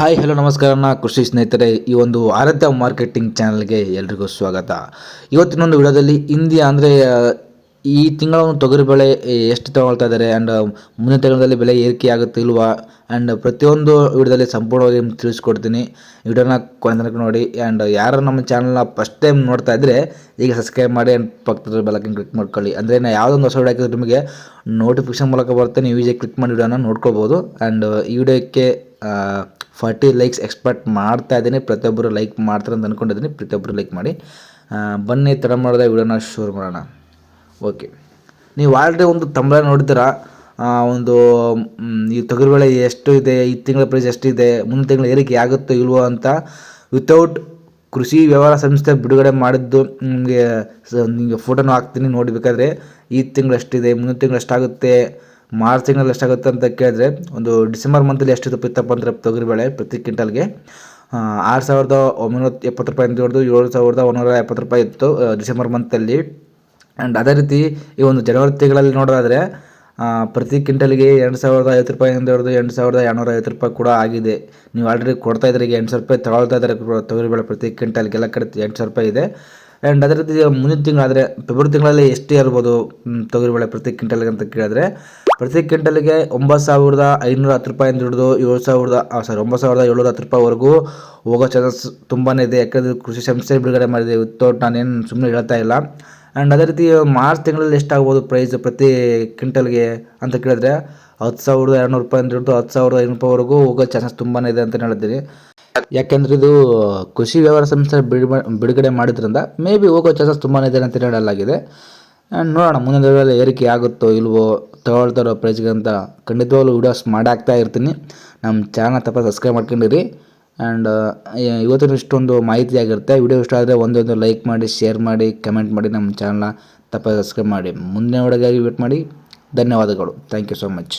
Hi, hello, ನಮಸ್ಕಾರ. ನಾ ಕೃಷಿ ಸ್ನೇಹಿತರೆ, ಈ ಒಂದು ಆರಾಧ್ಯ ಮಾರ್ಕೆಟಿಂಗ್ ಚಾನಲ್ಗೆ ಎಲ್ರಿಗೂ ಸ್ವಾಗತ. ಇವತ್ತಿನೊಂದು ವಿಡಿಯೋದಲ್ಲಿ ಇಂಡಿಯಾ ಅಂದರೆ, ಈ ತಿಂಗಳ ಒಂದು ತೊಗರಿ ಬೆಳೆ ಎಷ್ಟು ತಗೊಳ್ತಾ ಇದ್ದಾರೆ ಆ್ಯಂಡ್ ಮುಂದಿನ ತಿಂಗಳಲ್ಲಿ ಬೆಲೆ ಏರಿಕೆ ಆಗುತ್ತೆ ಇಲ್ವಾ ಆ್ಯಂಡ್ ಪ್ರತಿಯೊಂದು ವಿಡಿಯೋದಲ್ಲಿ ಸಂಪೂರ್ಣವಾಗಿ ನಿಮ್ಗೆ ತಿಳಿಸ್ಕೊಡ್ತೀನಿ. ವಿಡಿಯೋನ ಕೊನೆ ನೋಡಿ ಆ್ಯಂಡ್ ಯಾರು ನಮ್ಮ ಚಾನಲ್ನ ಫಸ್ಟ್ ಟೈಮ್ ನೋಡ್ತಾ ಇದ್ದರೆ ಈಗ ಸಬ್ಸ್ಕ್ರೈಬ್ ಮಾಡಿ ಆ್ಯಂಡ್ ಪಕ್ಕದ ಬೆಲಕಿನ ಕ್ಲಿಕ್ ಮಾಡ್ಕೊಳ್ಳಿ. ಅಂದರೆ ನಾನು ಯಾವುದೊಂದು ಹೊಸ ವಿಡಿಯೋ ಹಾಕಿದ್ರೆ ನಿಮಗೆ ನೋಟಿಫಿಕೇಶನ್ ಮೂಲಕ ಬರುತ್ತೆ. ನೀವು ಈಜಿ ಕ್ಲಿಕ್ ಮಾಡಿ ವಿಡಿಯೋನ ನೋಡ್ಕೋಬೋದು ಆ್ಯಂಡ್ ಈ ವಿಡಿಯೋಕ್ಕೆ ಫಾರ್ಟಿ ಲೈಕ್ಸ್ ಎಕ್ಸ್ಪೆಕ್ಟ್ ಮಾಡ್ತಾ ಇದ್ದೀನಿ ಪ್ರತಿಯೊಬ್ಬರು ಲೈಕ್ ಮಾಡ್ತಾರೆ ಅಂತ ಅಂದ್ಕೊಂಡಿದ್ದೀನಿ ಪ್ರತಿಯೊಬ್ಬರು ಲೈಕ್ ಮಾಡಿ. ಬನ್ನಿ, ತಡ ಮಾಡಿದೆ ವಿಡಿಯೋನ ಶುರು ಮಾಡೋಣ. ಓಕೆ ನೀವು ಆಲ್ರೆಡಿ ಒಂದು ತಂಬಳ ನೋಡಿದ್ದೀರಾ? ಒಂದು ಈ ತೊಗರಿಬೇಳೆ ಎಷ್ಟು ಇದೆ? ಈ ತಿಂಗಳ ಪ್ರೈಸ್ ಎಷ್ಟಿದೆ ಮುಂದಿನ ತಿಂಗಳು ಏರಿಕೆ ಆಗುತ್ತೋ ಇಲ್ವೋ ಅಂತ ವಿತೌಟ್ ಕೃಷಿ ವ್ಯವಹಾರ ಸಂಸ್ಥೆ ಬಿಡುಗಡೆ ಮಾಡಿದ್ದು ನಿಮಗೆ ನಿಮಗೆ ಫೋಟೋನು ಹಾಕ್ತೀನಿ. ನೋಡಬೇಕಾದ್ರೆ ಈ ತಿಂಗಳು ಎಷ್ಟಿದೆ? ಮುಂದಿನ ತಿಂಗಳು ಎಷ್ಟಾಗುತ್ತೆ? ಮಾರ್ಚ್ ತಿಂಗಳಲ್ಲಿ ಎಷ್ಟಾಗುತ್ತೆ ಅಂತ ಕೇಳಿದ್ರೆ ಒಂದು ಡಿಸೆಂಬರ್ ಮಂತಲ್ಲಿ ಎಷ್ಟು ಇತ್ತಪ್ಪ ಅಂದರೆ ತೊಗರಿಬೇಳೆ ಪ್ರತಿ ಕ್ವಿಂಟಲ್ಗೆ? ಆರು ಸಾವಿರದ ಒಂಬೈನೂರ ಎಪ್ಪತ್ತು ರೂಪಾಯಿ ಅಂತ ಹಿಡಿದು ಏಳು ಸಾವಿರದ ಒಂಬೈನೂರ ಎಪ್ಪತ್ತು ರೂಪಾಯಿ ಇತ್ತು ಡಿಸೆಂಬರ್ ಮಂತಲ್ಲಿ ಆ್ಯಂಡ್ ಅದೇ ರೀತಿ ಈ ಒಂದು ಜನವರಿ ತಿಂಗಳಲ್ಲಿ ನೋಡೋದಾದರೆ ಪ್ರತಿ ಕ್ವಿಂಟಲ್ಗೆ ಎರಡು ಸಾವಿರದ ಐವತ್ತು ರೂಪಾಯಿಂದ ಹಿಡಿದು ಎಂಟು ಸಾವಿರದ ಎರಡುನೂರ ಐವತ್ತು ರೂಪಾಯಿ ಕೂಡ ಆಗಿದೆ. ನೀವು ಆಲ್ರೆಡಿ ಕೊಡ್ತಾ ಇದ್ದರೆ ಈಗ ಎಂಟು ಸಾವಿರ ರೂಪಾಯಿ ತಗೊಳ್ತಾ ಇದ್ದಾರೆ ತೊಗರಿಬೇಳೆ ಪ್ರತಿ ಕ್ವಿಂಟಲ್ಗೆ ಎಲ್ಲ ಕಡೆ ಎಂಟು ಸಾವಿರ ರೂಪಾಯಿ ಇದೆ. ಆ್ಯಂಡ್ ಅದೇ ರೀತಿ ಮುಂದಿನ ತಿಂಗಳಾದರೆ ಫೆಬ್ರವರಿ ತಿಂಗಳಲ್ಲಿ ಎಷ್ಟು ಇರ್ಬೋದು ತೊಗರಿಬೇಳೆ ಪ್ರತಿ ಕ್ವಿಂಟಲ್ಗೆ ಅಂತ ಕೇಳಿದ್ರೆ, ಪ್ರತಿ ಕ್ವಿಂಟಲ್ಗೆ ಒಂಬತ್ತು ಸಾವಿರದ ಐನೂರ ಹತ್ತು ರೂಪಾಯಿಂದ ಹಿಡಿದು ಏಳು ಸಾವಿರದ ಸಾರಿ ಒಂಬತ್ತು ಸಾವಿರದ ಏಳ್ನೂರ ಹತ್ತು ರೂಪಾಯಿವರೆಗೂ ಹೋಗೋ ಚಾನ್ಸಸ್ ತುಂಬಾ ಇದೆ. ಯಾಕಂದರೆ ಕೃಷಿ ಸಂಸ್ಥೆ ಬಿಡುಗಡೆ ಮಾಡಿದೆ ವಿತೌಟ್ ನಾನೇನು ಸುಮ್ಮನೆ ಹೇಳ್ತಾ ಇಲ್ಲ. ಆ್ಯಂಡ್ ಅದೇ ರೀತಿ ಮಾರ್ಚ್ ತಿಂಗಳಲ್ಲಿ ಎಷ್ಟಾಗ್ಬೋದು ಪ್ರೈಸ್ ಪ್ರತಿ ಕ್ವಿಂಟಲ್ಗೆ ಅಂತ ಕೇಳಿದ್ರೆ, ಹತ್ತು ಸಾವಿರದ ಎರಡುನೂರು ರೂಪಾಯಿಂದ ಹಿಡಿದು ಹತ್ತು ಸಾವಿರದ ಐನೂರು ರೂಪಾಯಿವರೆಗೂ ಹೋಗೋ ಚಾನ್ಸಸ್ ತುಂಬಾ ಇದೆ ಅಂತ ಹೇಳ್ತೀನಿ. ಯಾಕೆಂದ್ರೆ ಇದು ಕೃಷಿ ವ್ಯವಹಾರ ಸಂಸ್ಥೆ ಬಿಡು ಬಿಡುಗಡೆ ಮಾಡಿದ್ರಿಂದ ಮೇ ಬಿ ಹೋಗೋ ಚಾನ್ಸಸ್ ತುಂಬಾ ಇದೆ ಅಂತ ಹೇಳಲಾಗಿದೆ. ಆ್ಯಂಡ್ ನೋಡೋಣ, ಮುಂದಿನ ದಿನಗಳಲ್ಲಿ ಏರಿಕೆ ಆಗುತ್ತೋ ಇಲ್ವೋ ತಗೊಳ್ತಾರೋ ಪ್ರೈಸ್ಗೆ ಅಂತ ಖಂಡಿತವಾಗ್ಲೂ ವೀಡಿಯೋಸ್ ಮಾಡಾಕ್ತಾ ಇರ್ತೀನಿ. ನಮ್ಮ ಚಾನಲ್ ತಪ್ಪ ಸಬ್ಸ್ಕ್ರೈಬ್ ಮಾಡ್ಕೊಂಡಿರಿ. ಆ್ಯಂಡ್ ಇವತ್ತಿನ ಇಷ್ಟೊಂದು ಮಾಹಿತಿ ಆಗಿರುತ್ತೆ. ವಿಡಿಯೋ ಇಷ್ಟ ಆದರೆ ಒಂದೊಂದು ಲೈಕ್ ಮಾಡಿ ಶೇರ್ ಮಾಡಿ ಕಮೆಂಟ್ ಮಾಡಿ ನಮ್ಮ ಚಾನಲ್ನ ತಪ್ಪ ಸಬ್ಸ್ಕ್ರೈಬ್ ಮಾಡಿ. ಮುಂದಿನ ವಿಡಿಯೋಗಾಗಿ ವೇಟ್ ಮಾಡಿ. ಧನ್ಯವಾದಗಳು. Thank you so much